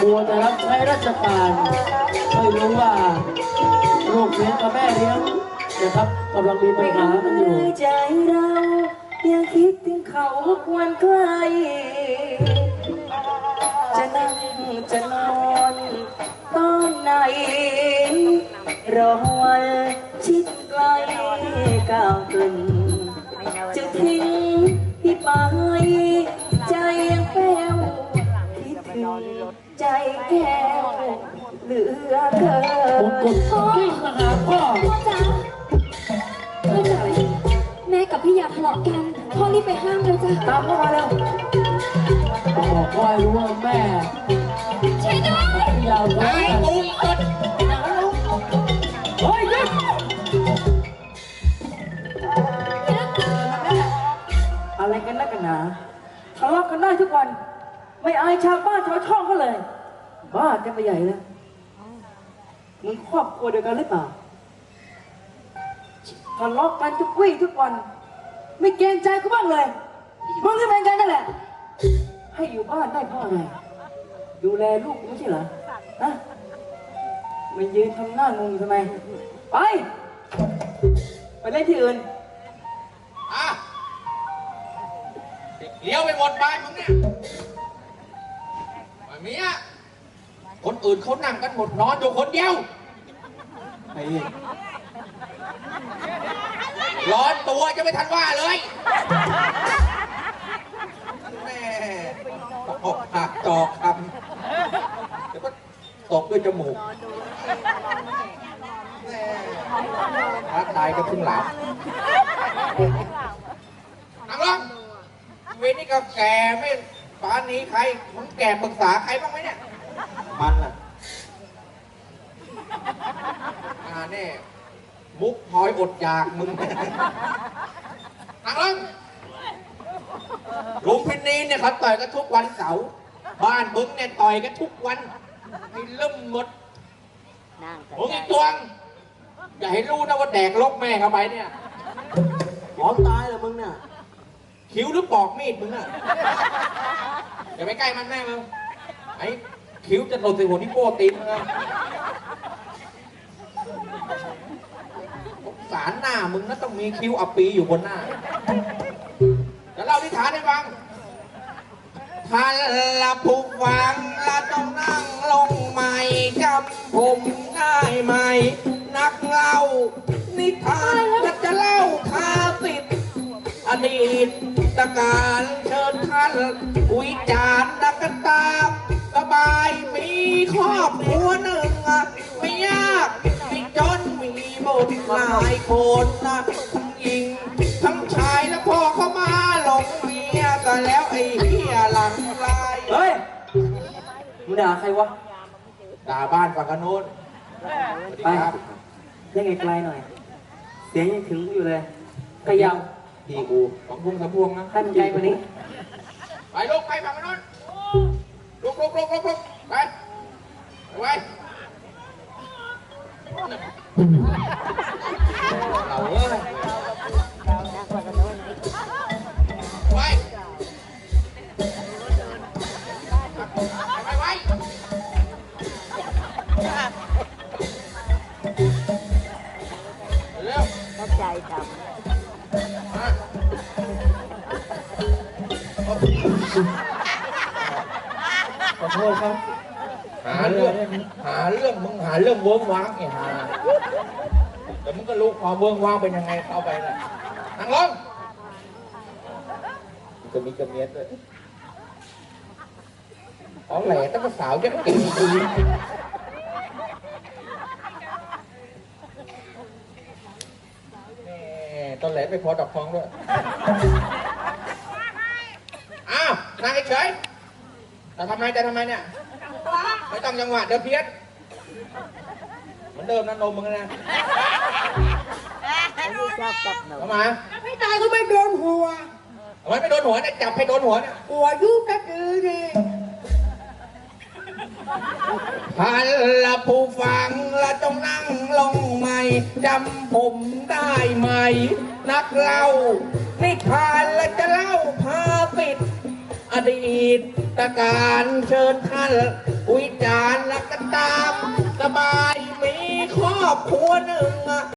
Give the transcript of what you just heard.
บัวแต่รับใช้ราชการไม่รู้ว่าลูกเลี้ยงกับแม่เลี้ยงนะครับกำลังมีปัญหากันอยู่ใจเรายังคิดถึงเขาควรใกล้จะนั่งจะนอนตอนไหนรอวันชิดไกลก้าวขึ้น ใจแก้วเหลือเกิผมกนดวิ่งมาหาพ่อพ่อจ๋าพ่อจ๋าแม่กับพี่อยากทะเลาะกันพ่อรีบไปห้ามเลยจ้ะตามเข้ามาแล้วบอกพ่อให้รู้ว่าแม่ช่วยด้วยไม่ยาวเลไอ้ยตุ้งกดเฮ้ยหยุดอะไรกันนักกันหนาทะเลาะกันได้ทุกวัน ไม่อายชาวบ้านชาวช่องเขาเลย บ้ากันไปใหญ่เลยมึงครอบครัวเดียวกันหรือเปล่าทะเลาะกันทุกวี่ทุกวัน ไม่เกรงใจกูบ้างเลยมึงก็เป็นกันนั่นแหละ ให้อยู่บ้านได้เพราะอะไรดูแลลูกไม่ใช่เหรอฮะมายืนทำหน้างงอยู่ทำไม ไป ไปเล่นที่อื่นอะเลี้ยวไปหมดบ้านมึงเนี่ยไม่มีอะ คนอื่นเขานั่งกันหมดนอนอยู่คนเดียวไอ้ร้อนตัวจะไม่ทันว่าเลยแม่ออกปากจอกคำเดี๋ยวก็ตกด้วยจมูกแม่ท้าทายก็เพิ่งหลับนั่งลงเวรนี่ก็แก่ไม่ป่านนี้ใครมึงแก่ปรึกษาใครบ้างไหมเนี่ย มันล่ะอ่าแน่มุกพลอยอดอยากมึงนั่งลงลุงพินีเนี่ยเขาต่อยกันทุกวันเสาร์บ้านมึงเนี่ยต่อยกันทุกวันให้เริ่มหมดมึงอีกตวง อย่าให้รู้นะว่าแดกลกแม่เข้าไปเนี่ยหอมตายเหรอมึงเนี่ยคิ้วหรือปอกมีดมึงอะอย่าไปใกล้มันแม่มึงไอ้ คิ้วจะหล่นใส่หัวนี่โป้ตีนงอะสงสารหน้ามึงนะต้องมีคิ้วอปีอยู่บนหน้าจะเล่านิทานให้ฟังท่านละผู้ฟังละต้องนั่งลงใหม่จำผมได้ไหม นักเล่า นิทานจะจะเล่าคาสิทธิ์อดีตตการเชิญท่านวิจารณ์นักตามายมีครอบครัวหนึ่งอะไม่ยากไม่จนมีบุตรหลายคนนะทั้งหญิงทั้งชายและพ่อเขามาหลงเมียก็แล้วไอ้เหี้ยหลังลายเฮ้ยมึงด่าใครวะด่าบ้านฝั่งกันโน้นสวัสดีไปครับยังไงไกลหน่อย เสียงยังถึงอยู่เลยขยาวพี่กูของพวงสะพวงนะให้มันไกลกว่านี้ ไปลุกไปฝั่งกันโน้น ลุกลุกลุกลุกลุกไปไปไว้เราเอ้ยไปไปไว้เร็วเข้าใจครับมาขอโทษครับ หาเรื่องหาเรื่องมึงหาเรื่องเวิ้งว้างไอ้หาแต่มึงก็รู้ความเวิ้งว้างเป็นยังไงเข้าไปน่ะนั่งลงจะมีกระเมียดด้วยอ๋อแหล่ตั้งแต่สาวยังเก่งคุยแม่ตอนแหลไปพอดอกทองด้วย อ้าวนั่งเฉยๆ แต่ทำไมแต่ทำไมเนี่ยไม่ต้องจังหวะเดี๋ยวเพี้ยนเหมือนเดิมนะนมมึงนะไม่ชอบกับหนูทำไมไม่ตายก็ไม่โดนหัวทำไมไม่โดนหัวเนี่ยจับให้โดนหัวเนี่ยหัวยุบกระดือดิพันละผู้ฟังละต้องนั่งลงใหม่จำผมได้ไหม นักเล่านิทานและจะเล่าพาปิ ดอดีตตการเชิญท่านวิจารณ์แล้วก็ตามสบายมีครอบครัวหนึ่ง